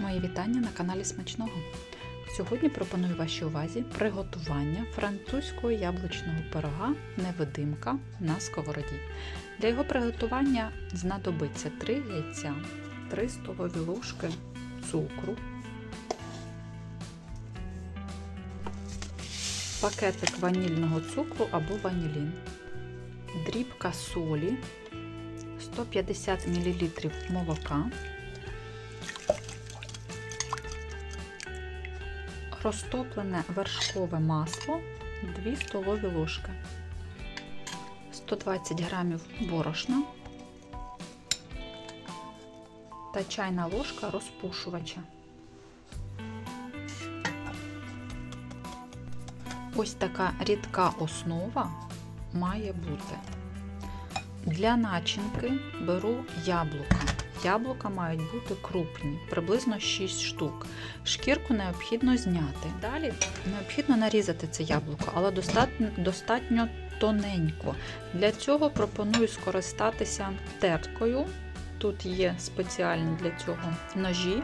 Мої вітання на каналі Смачного. Сьогодні пропоную вашій увазі приготування французького яблучного пирога невидимка на сковороді. Для його приготування знадобиться 3 яйця, 3 столові ложки цукру, пакетик ванільного цукру або ванілін, дрібка солі, 150 мл молока. Розтоплене вершкове масло 2 столові ложки, 120 грамів борошна та чайна ложка розпушувача. Ось така рідка основа має бути. Для начинки беру яблука. Яблука мають бути крупні, приблизно 6 штук. Шкірку необхідно зняти. Далі необхідно нарізати це яблуко, але достатньо, достатньо тоненько. Для цього пропоную скористатися терткою. Тут є спеціальні для цього ножі,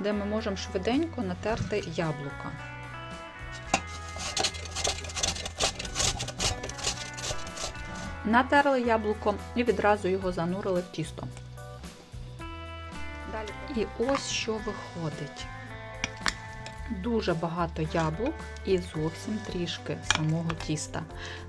де ми можемо швиденько натерти яблука. Натерли яблуко і відразу його занурили в тісто. І ось що виходить. Дуже багато яблук і зовсім трішки самого тіста.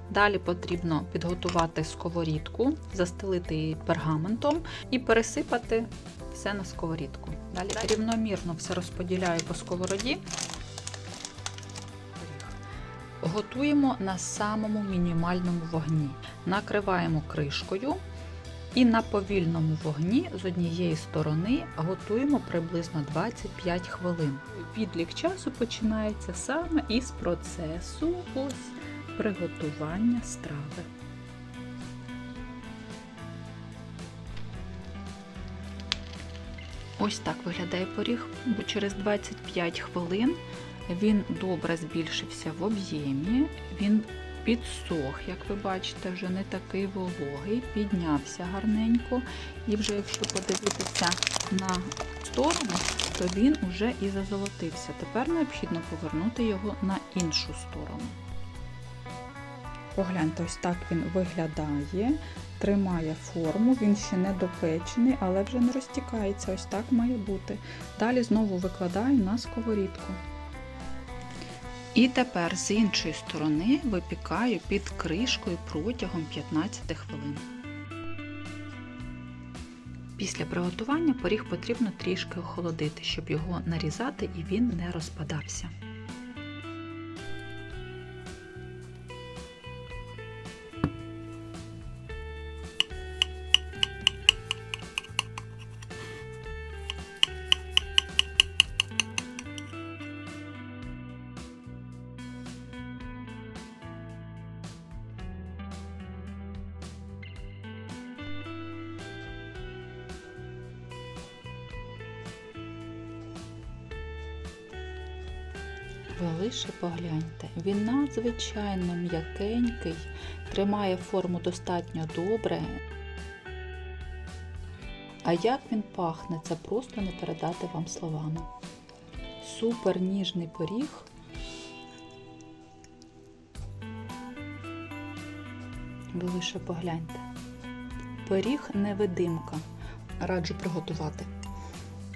Далі потрібно підготувати сковорідку, застелити її пергаментом і пересипати все на сковорідку. Далі рівномірно все розподіляю по сковороді. Готуємо на самому мінімальному вогні. Накриваємо кришкою. І на повільному вогні з однієї сторони готуємо приблизно 25 хвилин. Відлік часу починається саме із процесу ось приготування страви. Ось так виглядає поріг, бо через 25 хвилин він добре збільшився в об'ємі, він підсох, як ви бачите, вже не такий вологий, піднявся гарненько. І вже якщо подивитися на сторону, то він вже і зазолотився. Тепер необхідно повернути його на іншу сторону. Погляньте, ось так він виглядає, тримає форму, він ще не допечений, але вже не розтікається. Ось так має бути. Далі знову викладаю на сковорідку. І тепер з іншої сторони випікаю під кришкою протягом 15 хвилин. Після приготування поріг потрібно трішки охолодити, щоб його нарізати і він не розпадався. Ви лише погляньте, він надзвичайно м'якенький, тримає форму достатньо добре. А як він пахне, це просто не передати вам словами. Супер ніжний поріг. Ви лише погляньте. Пиріг невидимка. Раджу приготувати.